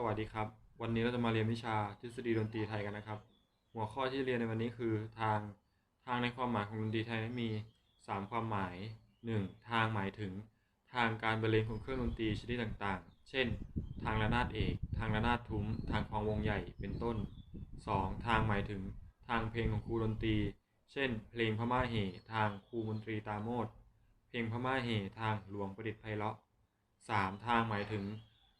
สวัสดีครับ วันนี้เราจะมาเรียนวิชาทฤษฎีดนตรีไทยกันนะครับ หัวข้อที่เรียนในวันนี้คือทาง ทางในความหมายของดนตรีไทยนั้นมี 3 ความหมาย 1. ทางหมายถึง ทางการบรรเลงของเครื่องดนตรีชนิดต่างๆ เช่น ทางระนาดเอก ทางระนาดทุ้ม ทางคองวงใหญ่ เป็นต้น 2. ทางหมายถึง ทางเพลงของครูดนตรี เช่น เพลงพม่าเหทางครูมนตรีตาโมดเพลงพม่าเหทางหลวงประดิษฐ์ไพเราะ 3. ทางหมายถึง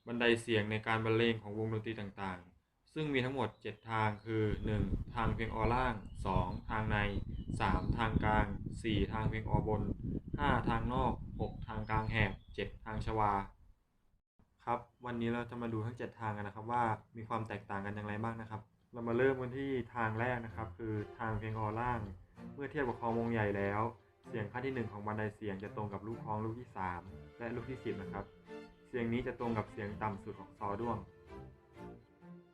บันไดเสียงในการบรรเลงของวงดนตรีต่างๆ ซึ่งมีทั้งหมด 7 ทางคือ 1. ทางเพลงออล่าง 2. ทางใน 3. ทางกลาง 4. ทางเพลงออบน 5. ทางนอก 6. ทางกลางแหบ 7. ทางชวา ครับวันนี้เราจะมาดูทั้ง 7 ทางกันนะครับว่ามีความแตกต่างกันอย่างไรบ้างนะครับ เรามาเริ่มกันที่ทางแรกนะครับ คือทางเพลงออล่าง เมื่อเทียบกับคลองวงใหญ่แล้ว เสียงขั้นที่ 1 ของบันไดเสียงจะตรงกับลูกคล้องลูกที่ 3 และลูกที่ 10 นะครับ เสียงนี้จะตรงกับเสียงต่ำสุดของซอด้วง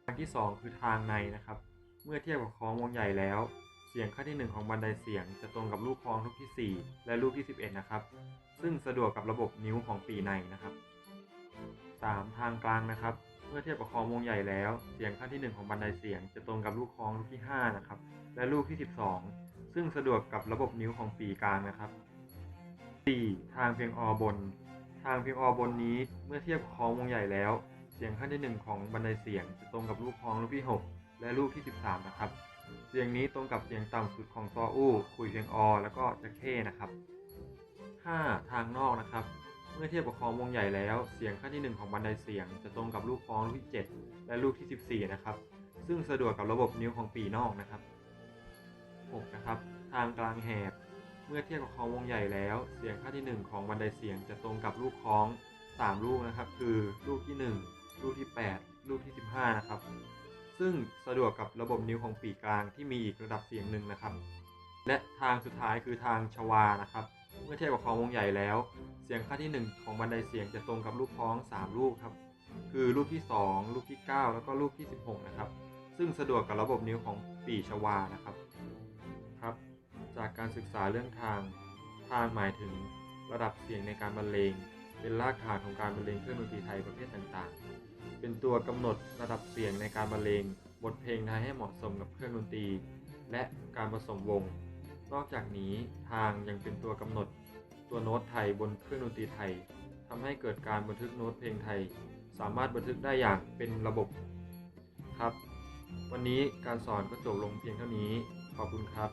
ทางที่ 2 คือทางในนะครับ เมื่อเทียบกับคล้องวงใหญ่แล้ว เสียงขั้นที่ 1 ของบันไดเสียงจะตรงกับลูกคล้องลูกที่ 4 และลูกที่ 11 นะครับ ซึ่งสะดวกกับระบบนิ้วของปีในนะครับ 3. ทางกลางนะครับ เมื่อเทียบกับคล้องวงใหญ่แล้ว เสียงขั้นที่ 1 ของบันไดเสียงจะตรงกับลูกคล้องลูกที่ 5 นะครับ และลูกที่ 12 ซึ่งสะดวกกับระบบนิ้วของปีกลางนะครับ 4. ทางเพียงอบน ทางเพียงอบนนี้เมื่อเทียบกับคล้องวงใหญ่แล้ว เสียงขั้นที่ 1 ของบันไดเสียงจะตรงกับลูกคล้องลูกที่ 6 และลูกที่ 13 นะครับ เสียงนี้ตรงกับเสียงต่ำสุดของซออู้คุยเพียงอแล้วก็จะเข้นะครับ 5. ทางนอกนะครับ เมื่อเทียบกับคล้องวงใหญ่แล้ว เสียงขั้นที่ 1 ของบันไดเสียง จะตรงกับลูกคล้องลูกที่ 7 และลูกที่ 14 นะครับ ซึ่งสะดวกกับระบบนิ้วของปีนอกนะครับ 6. นะครับ ทางกลางแหบ เมื่อเทียบกับคลองวงใหญ่แล้ว เสียงขั้นที่ 1 ของบันไดเสียงจะตรงกับลูกคล้อง 3 ลูกนะครับ คือลูกที่ 1 ลูกที่ 8 ลูกที่ 15 นะครับ ซึ่งสะดวกกับระบบนิ้วของปีกลางที่มีอีกระดับเสียงหนึ่งนะครับ และทางสุดท้ายคือทางชวานะครับ เมื่อเทียบกับคลองวงใหญ่แล้ว เสียงขั้นที่ 1 ของบันไดเสียงจะตรงกับลูกคล้อง 3 ลูกครับ คือลูกที่ 2 ลูกที่ 9 แล้วก็ลูกที่ 16 นะครับ ซึ่งสะดวกกับระบบนิ้วของปีชวานะครับ ครับ การศึกษาเรื่องทาง ทางหมายถึงระดับเสียงในการบรรเลง เป็นรากฐานของการบรรเลงเครื่องดนตรีไทยประเภทต่างๆ เป็นตัวกำหนดระดับเสียงในการบรรเลงบทเพลงไทยให้เหมาะสมกับเครื่องดนตรี และการผสมวง นอกจากนี้ทางยังเป็นตัวกำหนด ตัวโน้ตไทยบนเครื่องดนตรีไทยทำให้เกิดการบันทึกโน้ตเพลงไทย สามารถบันทึกได้อย่างเป็นระบบครับ วันนี้การสอนก็จบลงเพียงเท่านี้ ขอบคุณครับ